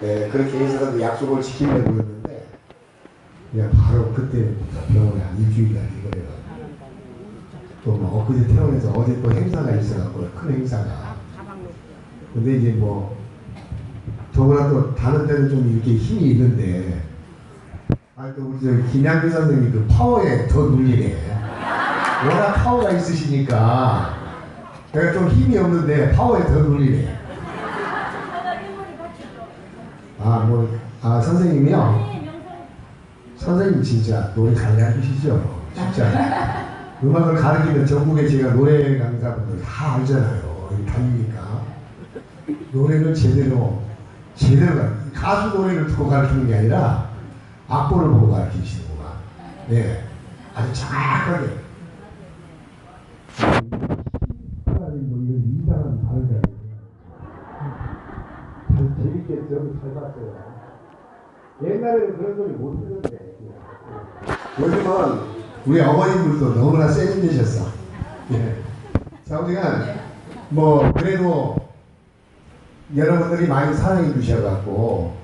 네, 그렇게 해서 약속을 지키려고 했는데 그냥 바로 그때 병원에 한 일주일간 이거래요. 또뭐 엊그제 퇴원해서 어제 또 행사가 있어갖고 큰 행사가. 근데 이제 뭐 더구나 또 다른 데는 좀 이렇게 힘이 있는데 아또 우리 저 김양규 선생님 그 파워에 더 눌리네. 워낙 파워가 있으시니까 내가 좀 힘이 없는데 파워에 더 눌리네. 아, 뭐, 아, 선생님이요? 선생님 진짜 노래 잘 가르치시죠? 진짜. 음악을 가르치면 전국에 제가 노래 강사분들 다 알잖아요. 다니니까. 노래를 제대로, 제대로, 가- 가수 노래를 듣고 가르치는 게 아니라 악보를 보고 가르치시는구나. 네. 아주 정확하게. 잘 재밌게 저도 잘 봤어요. 옛날에는 그런 소리 못 듣는데 요즘은 우리 어머님들도 너무나 세련되셨어. 예. 자 우리가 뭐 그래도 여러분들이 많이 사랑해 주셔갖고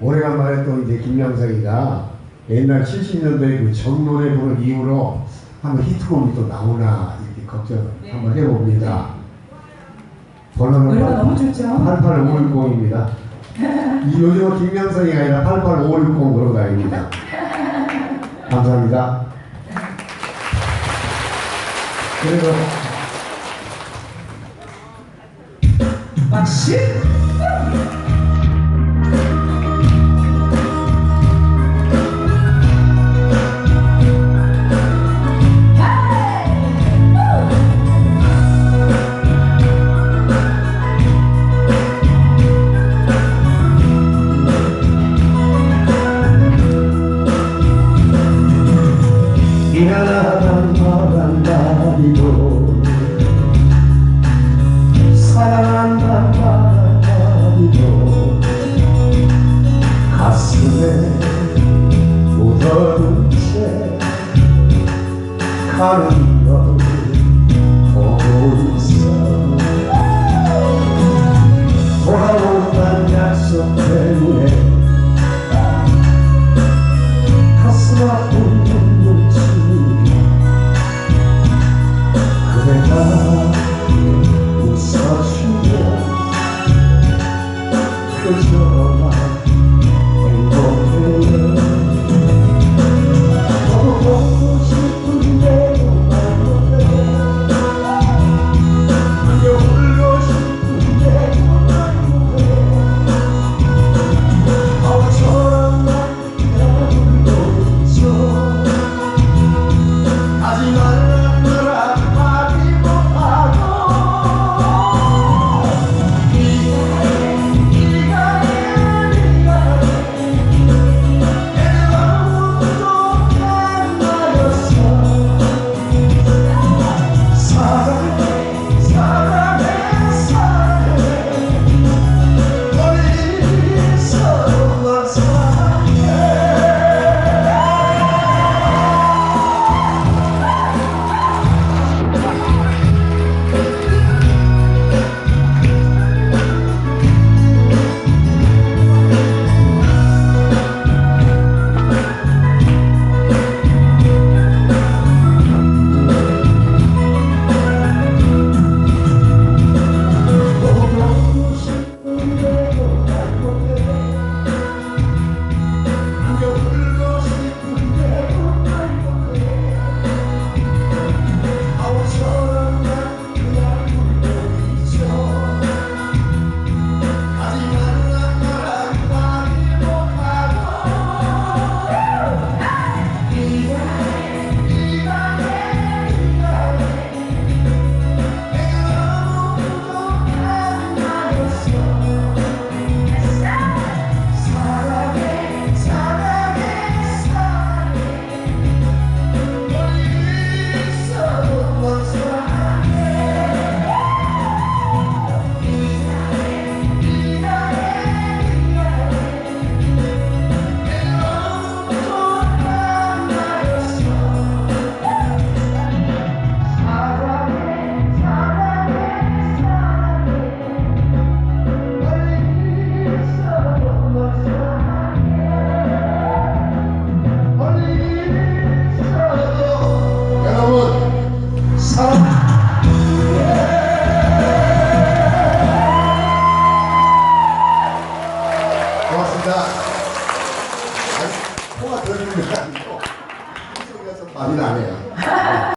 오래간만에 또 이제 김명석이가 옛날 70년도에 그 정노래 부른 이후로 한번 히트곡이 또 나오나 이렇게 걱정 한번 해봅니다. 번호는 노래가 너무 좋죠? 88560입니다. 이 요즘은 김명선이 아니라 88560으로 다닙니다. 감사합니다. 그리고 박씨! 미안하단 말한 말이도 사랑한단 말한 말이도 가슴에 묻어둔 채 가는 널 자, 아니, 코가 들리는 거 아니고, 소리가 좀 많이 나네요.